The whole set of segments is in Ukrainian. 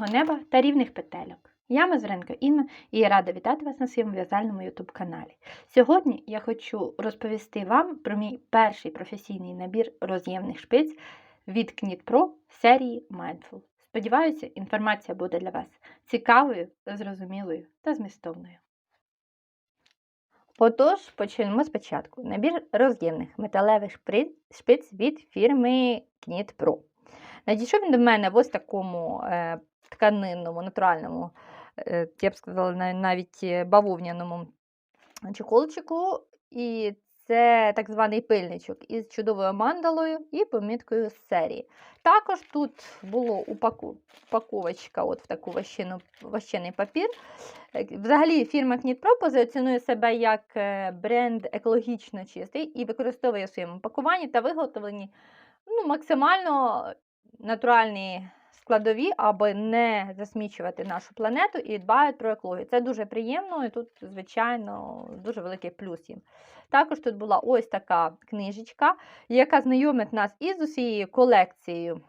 мирного неба та рівних петельок. Я Мазуренко Інна і я рада вітати вас на своєму в'язальному YouTube каналі. Сьогодні я хочу розповісти вам про мій перший професійний набір роз'ємних шпиць від Knit серії Mindful. Сподіваюся, інформація буде для вас цікавою, зрозумілою та змістовною. Отож, почнемо спочатку. Набір роз'ємних металевих шпиць від фірми Knit Pro. Надійшов він до мене в ось такому е, тканинному, натуральному, е, я б сказала, навіть е, бавовняному чехолчику. І це так званий пильничок із чудовою мандалою і поміткою з серії. Також тут упаку, упаковочка от в таку ващину, ващений папір. Е, Взагалі фірма Knit Pro позиціонує себе як е, бренд екологічно чистий і використовує в своєму пакуванні та виготовленні ну, максимально натуральні складові, аби не засмічувати нашу планету і дбають про екологію. Це дуже приємно, і тут, звичайно, дуже великий плюс їм. Також тут була ось така книжечка, яка знайомить нас із усією колекцією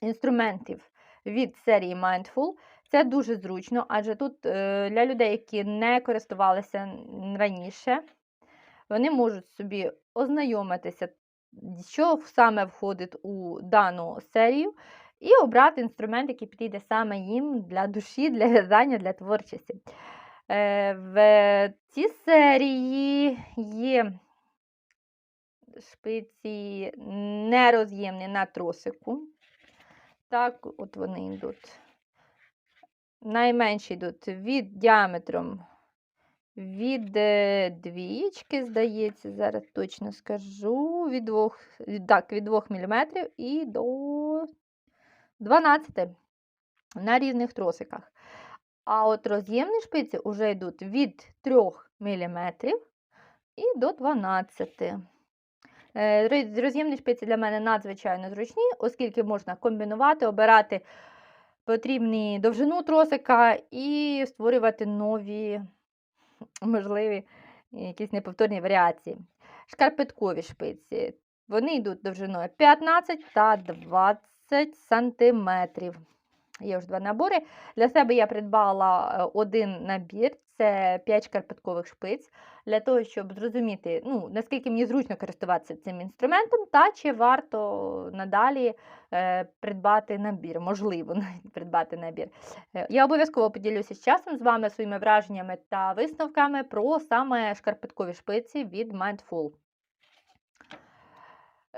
інструментів від серії Mindful. Це дуже зручно, адже тут е, для людей, які не користувалися раніше, вони можуть собі ознайомитися, що саме входить у дану серію, і обрати інструмент, який підійде саме їм для душі, для в'язання, для творчості. Е, В цій серії є шпиці нероз'ємні на тросику. Так, от вони йдуть. Найменші йдуть від діаметром від е, двічки, здається, зараз точно скажу. Від 2, так, від 2 мм і до 12 на різних тросиках. А от роз'ємні шпиці вже йдуть від 3 мм і до 12 Е, Роз'ємні шпиці для мене надзвичайно зручні, оскільки можна комбінувати, обирати потрібну довжину тросика і створювати нові, можливі, якісь неповторні варіації. Шкарпеткові шпиці. Вони йдуть довжиною 15 та 20 сантиметрів. Є вже два набори. Для себе я придбала е, один набір, це 5 шкарпеткових шпиць, для того, щоб зрозуміти, ну, наскільки мені зручно користуватися цим інструментом, та чи варто надалі е, придбати набір, можливо, придбати набір. Е, Я обов'язково поділюся з часом з вами своїми враженнями та висновками про саме шкарпеткові шпиці від Mindful.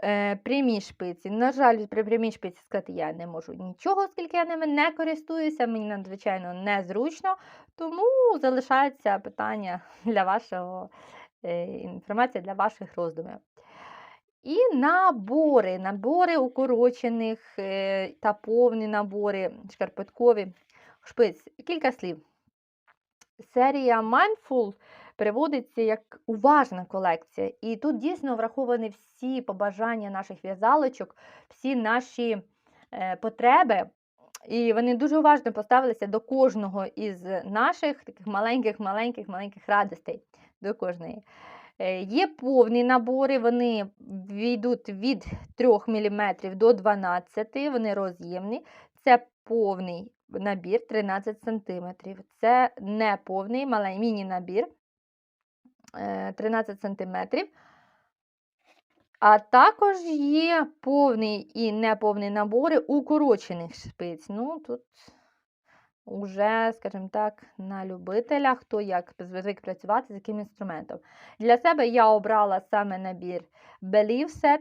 Е, прямі шпиці. На жаль, при прямій шпиці сказати я не можу нічого, оскільки я ними не користуюся, мені надзвичайно незручно, тому залишається питання для вашого е, інформація для ваших роздумів. І набори, набори укорочених е, та повні набори шкарпеткові шпиць. Кілька слів. Серія Mindful переводиться як уважна колекція. І тут дійсно враховані всі побажання наших в'язалочок, всі наші е, потреби. І вони дуже уважно поставилися до кожного із наших таких маленьких, маленьких, радостей. До кожної. Е, Є повні набори, вони йдуть від 3 мм до 12 вони роз'ємні. Це повний набір 13 см. Це не повний міні-набір 13 см. А також є повний і неповний набори укорочених шпиць. Ну, тут уже, скажімо так, на любителя, хто як звик працювати з яким інструментом. Для себе я обрала саме набір Believe.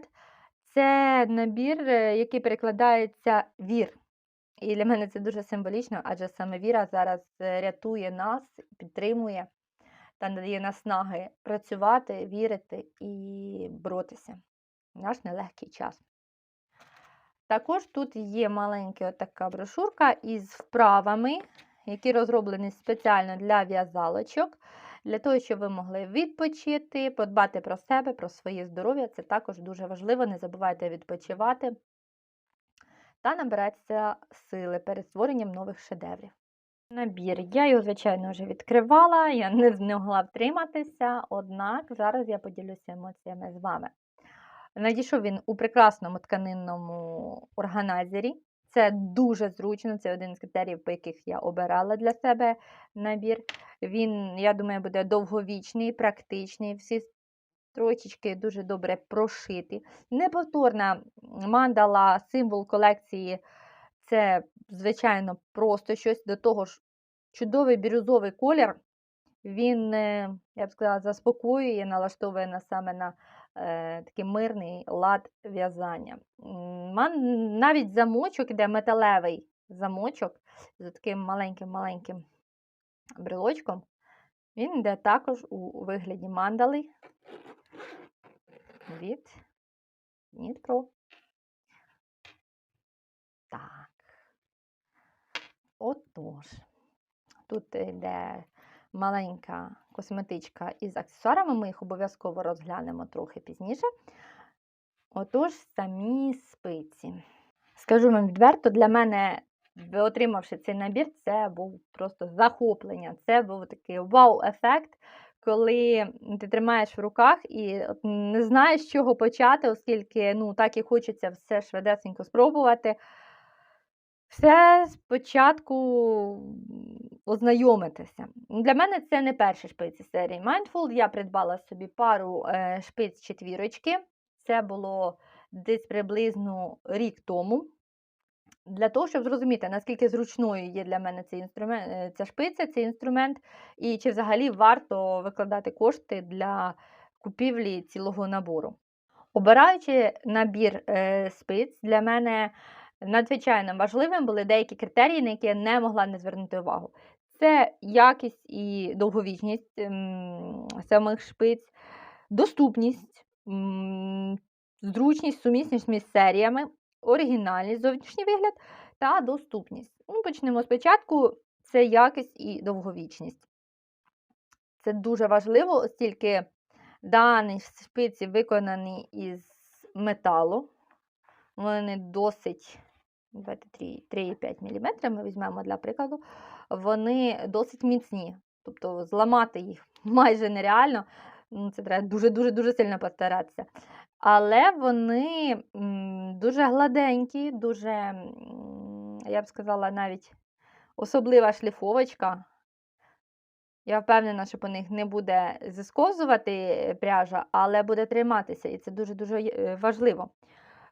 Це набір, е, який перекладається вір. І для мене це дуже символічно, адже саме віра зараз е, рятує нас, підтримує та надає наснаги працювати, вірити і боротися в наш нелегкий час. Також тут є маленька така брошурка із вправами, які розроблені спеціально для в'язалочок, для того, щоб ви могли відпочити, подбати про себе, про своє здоров'я. Це також дуже важливо. Не забувайте відпочивати та набиратися сили перед створенням нових шедеврів. Набір. Я його, звичайно, вже відкривала, я не змогла втриматися, однак зараз я поділюся емоціями з вами. Надійшов він у прекрасному тканинному органайзері. Це дуже зручно, це один з критеріїв, по яких я обирала для себе набір. Він, я думаю, буде довговічний, практичний. Всі строчечки дуже добре прошиті. Неповторна мандала, символ колекції це, звичайно, просто щось до того ж. Чудовий бірюзовий колір. Він, е, я б сказала, заспокоює, налаштовує на саме на е, такий мирний лад в'язання. Навіть замочок іде металевий замочок з таким маленьким-маленьким брелочком. Він йде також у вигляді мандали від Pro. Так. Отож, тут йде маленька косметичка із аксесуарами. Ми їх обов'язково розглянемо трохи пізніше. Отож, самі спиці. Скажу вам відверто, для мене, отримавши цей набір, це був просто захоплення. Це був такий вау-ефект, коли ти тримаєш в руках і не знаєш, з чого почати, оскільки ну, так і хочеться все швидесенько спробувати. Все спочатку ознайомитися. Для мене це не перші шпиці серії Mindful. Я придбала собі пару е, шпиць четвірочки. Це було десь приблизно рік тому. Для того, щоб зрозуміти, наскільки зручною є для мене цей інструмент, е, ця шпиця, цей інструмент, і чи взагалі варто викладати кошти для купівлі цілого набору. Обираючи набір е, спиць, для мене надзвичайно важливим були деякі критерії, на які я не могла не звернути увагу. Це якість і довговічність ем, самих шпиць, доступність, зручність, сумісність між серіями, оригінальність, зовнішній вигляд та доступність. Ну, почнемо спочатку. Це якість і довговічність. Це дуже важливо, оскільки дані шпиці виконані із металу. Вони досить, 3,5 мм ми візьмемо для прикладу, вони досить міцні. Тобто зламати їх майже нереально. Ну, Це треба дуже-дуже-дуже сильно постаратися. Але вони дуже гладенькі, дуже, я б сказала, навіть особлива шліфовочка. Я впевнена, що по них не буде зісковзувати пряжа, але буде триматися, і це дуже-дуже е, важливо.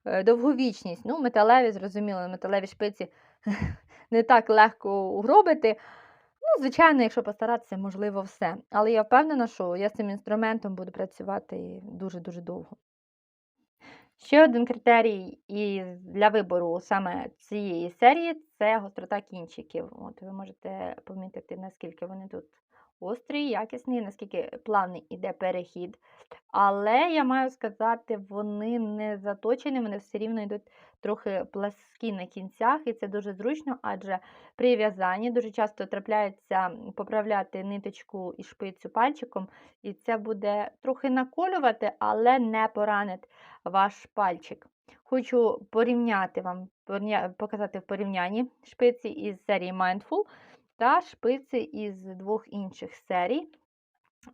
Е, Довговічність. Ну, металеві, зрозуміло, металеві шпиці не так легко угробити. Ну, звичайно, якщо постаратися, можливо, все. Але я впевнена, що я з цим інструментом буду працювати дуже-дуже довго. Ще один критерій і для вибору саме цієї серії це гострота кінчиків. От ви можете помітити, наскільки вони тут гострі, якісні, наскільки плавний іде перехід. Але я маю сказати, вони не заточені, вони все рівно йдуть трохи пласкі на кінцях, і це дуже зручно, адже при в'язанні дуже часто трапляється поправляти ниточку і шпицю пальчиком, і це буде трохи наколювати, але не поранить ваш пальчик. Хочу порівняти вам, показати в порівнянні шпиці із серії Mindful та шпиці із двох інших серій.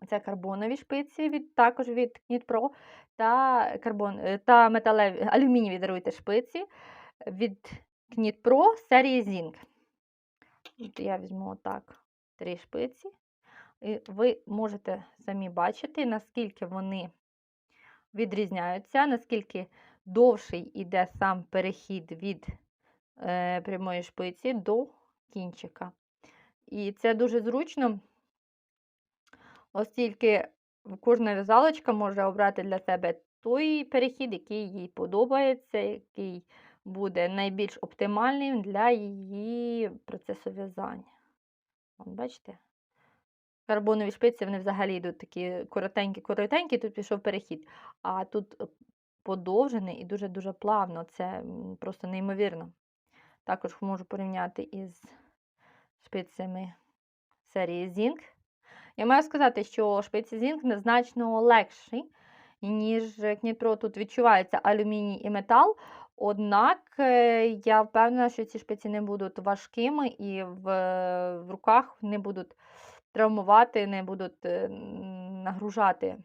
Це карбонові шпиці, від, також від Knit та, карбон, е, та металеві, алюмінієві даруйте шпиці від Knit Pro серії Zinc. Я візьму отак три шпиці. І ви можете самі бачити, наскільки вони відрізняються, наскільки довший іде сам перехід від е, прямої шпиці до кінчика. І це дуже зручно, оскільки кожна в'язалочка може обрати для себе той перехід, який їй подобається, який буде найбільш оптимальним для її процесу в'язання. Бачите? Карбонові шпиці вони взагалі йдуть такі коротенькі-коротенькі, тут пішов перехід. А тут подовжений і дуже-дуже плавно. Це просто неймовірно. Також можу порівняти із шпицями серії Zinc. Я маю сказати, що шпиці Zinc значно легші, ніж Knit Тут відчувається алюміній і метал. Однак е, я впевнена, що ці шпиці не будуть важкими і в, в руках не будуть травмувати, не будуть е, нагружати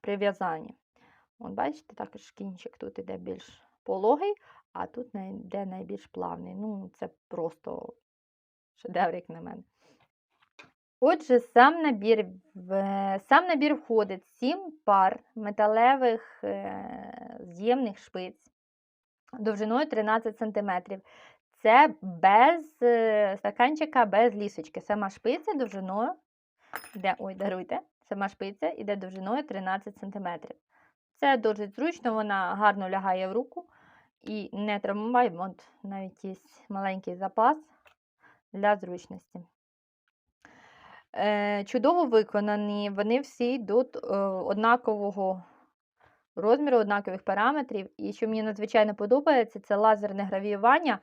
при в'язанні. От бачите, також кінчик тут іде більш пологий, а тут йде найбільш плавний. Ну, це просто шедевр, як на мене. Отже, сам набір, сам набір входить 7 пар металевих е, з'ємних шпиць довжиною 13 см. Це без е, стаканчика, без лісочки. Сама шпиця довжиною йде, ой, даруйте, сама шпиця йде довжиною 13 см. Це досить зручно, вона гарно лягає в руку і не травмує, от навіть є маленький запас для зручності. Е, чудово виконані, вони всі йдуть е, однакового розміру, однакових параметрів. І що мені надзвичайно подобається, це лазерне гравіювання.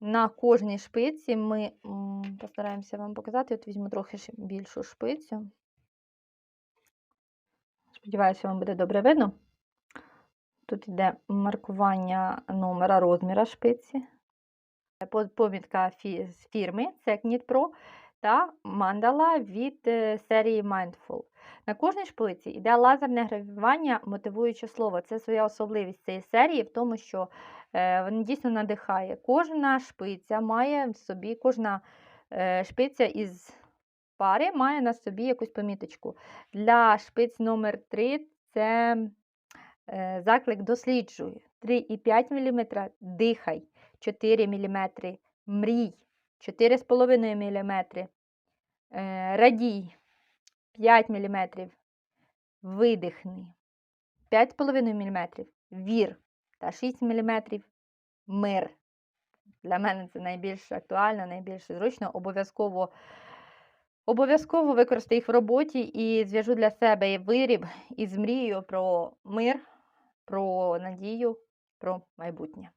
На кожній шпиці ми постараємося вам показати. От візьму трохи більшу шпицю. Сподіваюся, вам буде добре видно. Тут йде маркування номера розміра шпиці. По- Помітка фірми це Pro та мандала від е, серії Mindful. На кожній шпиці йде лазерне гравіювання, мотивуюче слово. Це своя особливість цієї серії в тому, що е, вона дійсно надихає. Кожна шпиця має в собі, кожна е, шпиця із пари має на собі якусь поміточку. Для шпиць номер 3 це заклик досліджуй. 3,5 мм дихай, 4 мм мрій, 4,5 мм е, радій, 5 мм видихни, 5,5 мм вір та 6 мм мир. Для мене це найбільш актуально, найбільш зручно. Обов'язково обов'язково використаю їх в роботі і зв'яжу для себе виріб із мрією про мир, про надію, про майбутнє.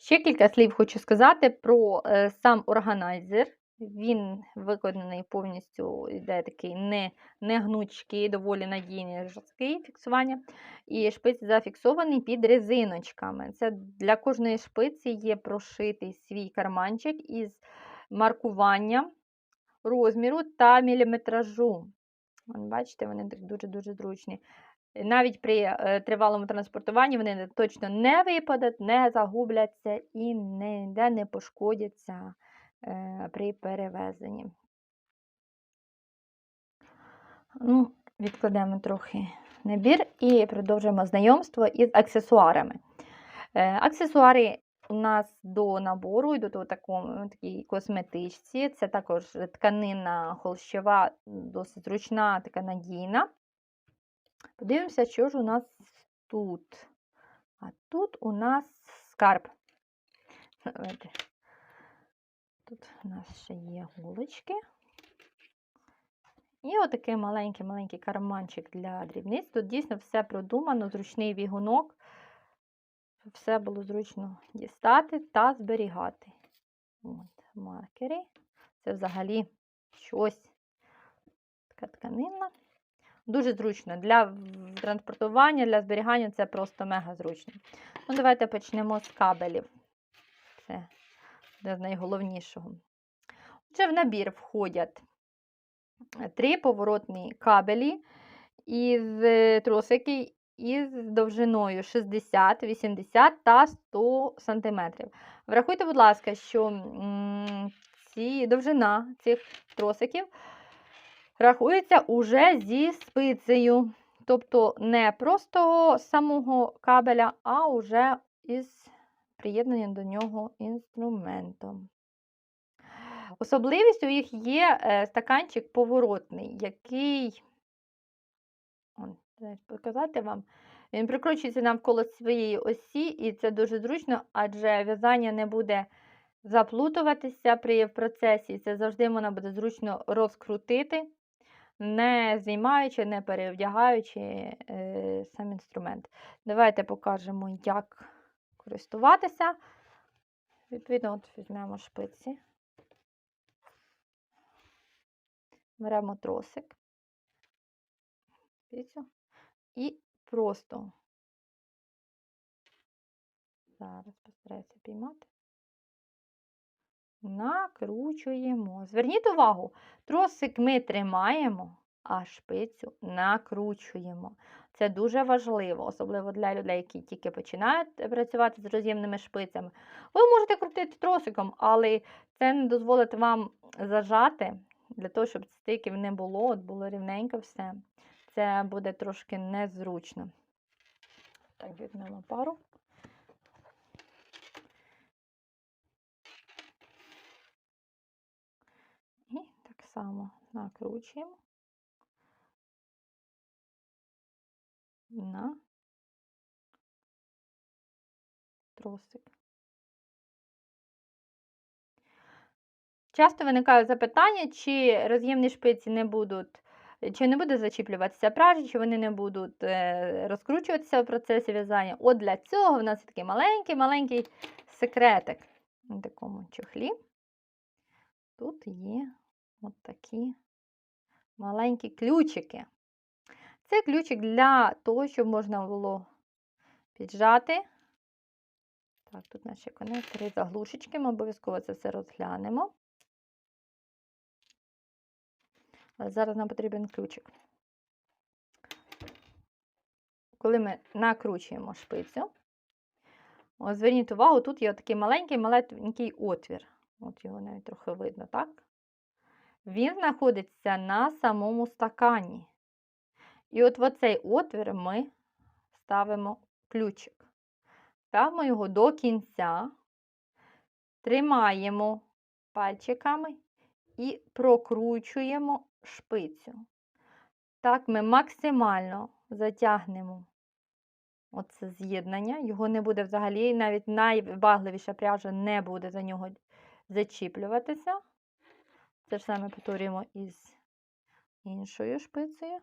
Ще кілька слів хочу сказати про е, сам органайзер. Він виконаний повністю, йде такий не, не гнучкий, доволі надійний жорсткий фіксування. І шпиць зафіксований під резиночками. Це для кожної шпиці є прошитий свій карманчик із маркуванням розміру та міліметражу. Бачите, вони дуже-дуже зручні. Навіть при е, тривалому транспортуванні вони точно не випадуть, не загубляться і ніде не пошкодяться е, при перевезенні. Ну, відкладемо трохи набір і продовжуємо знайомство із аксесуарами. Е, Аксесуари у нас до набору йдуть у такому, такій косметичці. Це також тканина холщова, досить зручна, така надійна. Подивимося, що ж у нас тут. А тут у нас скарб. Тут у нас ще є гулочки. І отакий маленький-маленький карманчик для дрібниць. Тут дійсно все продумано, зручний вігунок. щоб Все було зручно дістати та зберігати. От, маркери. Це взагалі щось. Така тканина. Дуже зручно. Для транспортування, для зберігання це просто мега зручно. Ну, давайте почнемо з кабелів. Це з найголовнішого. Отже, в набір входять три поворотні кабелі із е, тросики із довжиною 60, 80 та 100 см. Врахуйте, будь ласка, що ці довжина цих тросиків рахується уже зі спицею. Тобто не просто самого кабеля, а уже із приєднанням до нього інструментом. Особливістю їх є е, стаканчик поворотний, який, показати вам, він прикручується навколо своєї осі, і це дуже зручно, адже в'язання не буде заплутуватися при процесі. Це завжди можна буде зручно розкрутити, не знімаючи, не перевдягаючи е, сам інструмент. Давайте покажемо, як користуватися. Відповідно, от візьмемо шпиці. Беремо тросик, і просто зараз постараюся піймати. Накручуємо. Зверніть увагу, тросик ми тримаємо, а шпицю накручуємо. Це дуже важливо, особливо для людей, які тільки починають працювати з роз'ємними шпицями. Ви можете крутити тросиком, але це не дозволить вам зажати, для того, щоб стиків не було, от було рівненько все. Це буде трошки незручно. Так, візьмемо пару. І так само накручуємо на тросик. Часто виникають запитання, чи роз'ємні шпиці не будуть, чи не буде зачіплюватися пряжа, чи вони не будуть е, розкручуватися в процесі в'язання. От для цього в нас є такий маленький-маленький секретик на такому чохлі. Тут є от такі маленькі ключики. Це ключик для того, щоб можна було піджати. Так, тут наші конектори заглушечки, ми обов'язково це все розглянемо. Але зараз нам потрібен ключик. Коли ми накручуємо шпицю, ось зверніть увагу, тут є такий маленький маленький отвір. От його навіть трохи видно, так? Він знаходиться на самому стакані. І от в оцей отвір ми ставимо ключик. Ставимо його до кінця, тримаємо пальчиками і прокручуємо шпицю. Так, ми максимально затягнемо оце з'єднання. Його не буде взагалі, навіть найвибагливіша пряжа не буде за нього зачіплюватися. Те ж саме повторюємо із іншою шпицею.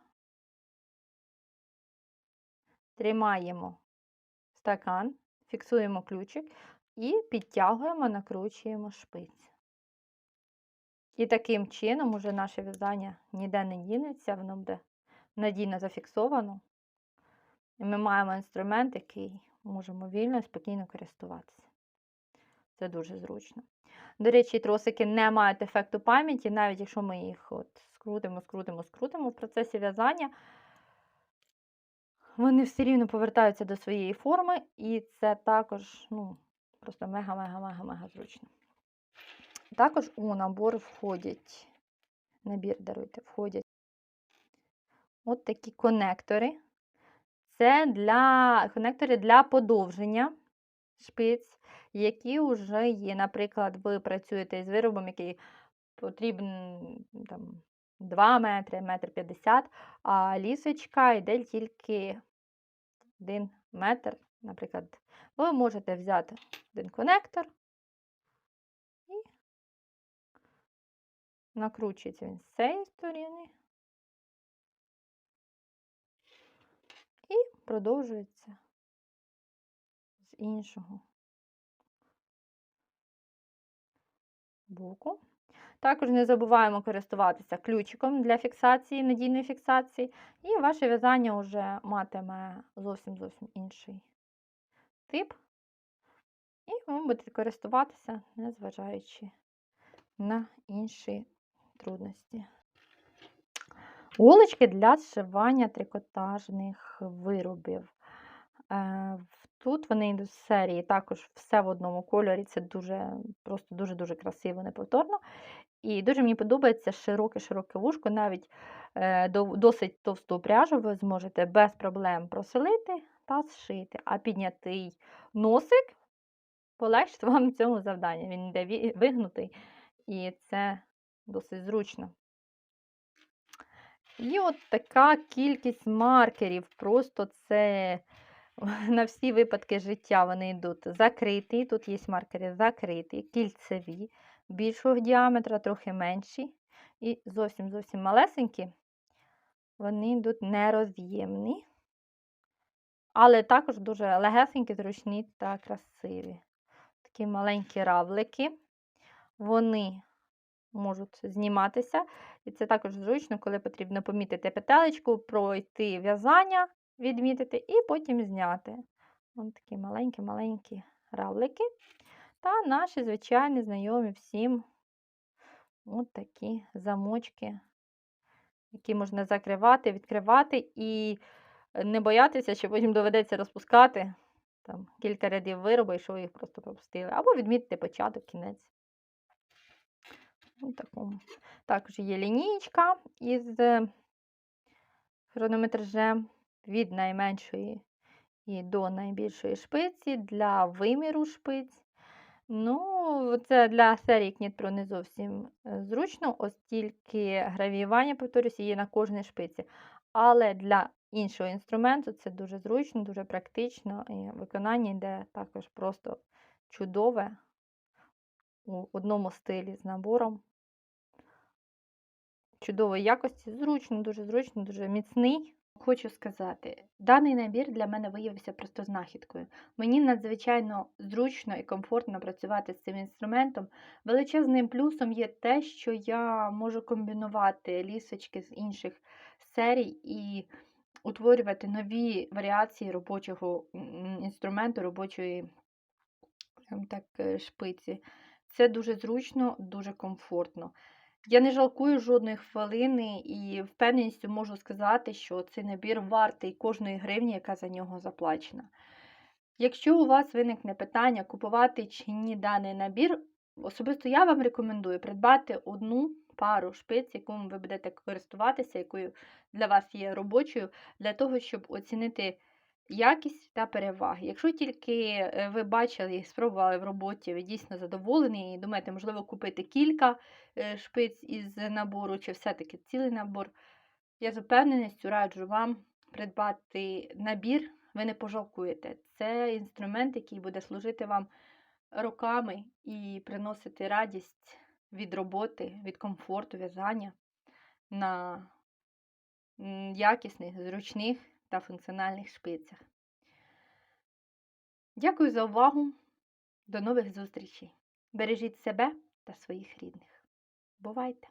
Тримаємо стакан, фіксуємо ключик і підтягуємо, накручуємо шпицю. І таким чином уже наше в'язання ніде не дінеться, воно буде надійно зафіксовано. І ми маємо інструмент, який можемо вільно і спокійно користуватися. Це дуже зручно. До речі, тросики не мають ефекту пам'яті, навіть якщо ми їх от скрутимо, скрутимо, скрутимо в процесі в'язання, вони все рівно повертаються до своєї форми, і це також ну, просто мега-мега-мега-мега зручно. Також у набор входять, набір, даруйте, входять от такі конектори. Це для конектори для подовження шпиць, які вже є. Наприклад, ви працюєте з виробом, який потрібен там, 2 метри, метр 50, а лісочка йде тільки 1 метр. Наприклад, ви можете взяти один конектор і накручується він з цієї сторони і продовжується з іншого боку. Також не забуваємо користуватися ключиком для фіксації, надійної фіксації, і ваше в'язання вже матиме зовсім зовсім інший тип. І ви будете користуватися, незважаючи на інші трудності. Улочки для зшивання трикотажних виробів. Е, тут вони з серії, також все в одному кольорі. Це дуже просто дуже-дуже красиво, неповторно. І дуже мені подобається широке-широке вушко, навіть е, досить товсту пряжу ви зможете без проблем проселити та зшити. А піднятий носик полегшить вам цьому завданню. Він йде вигнутий, і це досить зручно. І от така кількість маркерів. Просто це на всі випадки життя вони йдуть закриті. Тут є маркери закриті, кільцеві, більшого діаметра, трохи менші. І зовсім зовсім малесенькі. Вони йдуть нероз'ємні, але також дуже легесенькі, зручні та красиві. Такі маленькі равлики. Вони можуть зніматися. І це також зручно, коли потрібно помітити петелечку, пройти в'язання, відмітити і потім зняти. Ось такі маленькі-маленькі равлики. Та наші звичайні знайомі всім от такі замочки який можна закривати, відкривати і не боятися, що потім доведеться розпускати там, кілька рядів виробу, і що їх просто пропустили. Або відмітити початок, кінець. Такому. Також є лінійка із хронометражем від найменшої і до найбільшої шпиці для виміру шпиць. Ну, це для серії Кніт Pro не зовсім е, зручно, оскільки гравіювання, повторюся, є на кожній шпиці. Але для іншого інструменту це дуже зручно, дуже практично. І виконання йде також просто чудове у одному стилі з набором. Чудової якості, зручно, дуже зручно, дуже міцний. Хочу сказати, даний набір для мене виявився просто знахідкою. Мені надзвичайно зручно і комфортно працювати з цим інструментом. Величезним плюсом є те, що я можу комбінувати лісочки з інших серій і утворювати нові варіації робочого інструменту, робочої так, е, шпиці. Це дуже зручно, дуже комфортно. Я не жалкую жодної хвилини і впевненістю можу сказати, що цей набір вартий кожної гривні, яка за нього заплачена. Якщо у вас виникне питання, купувати чи ні даний набір, особисто я вам рекомендую придбати одну пару шпиць, якою ви будете користуватися, якою для вас є робочою, для того, щоб оцінити якість та переваги. Якщо тільки е, ви бачили і спробували в роботі, ви дійсно задоволені і думаєте, можливо, купити кілька е, шпиць із набору, чи все-таки цілий набор, я з упевненістю раджу вам придбати набір, ви не пожалкуєте. Це інструмент, який буде служити вам роками і приносити радість від роботи, від комфорту в'язання на якісних, зручних та функціональних шпицях. Дякую за увагу. До нових зустрічей. Бережіть себе та своїх рідних. Бувайте!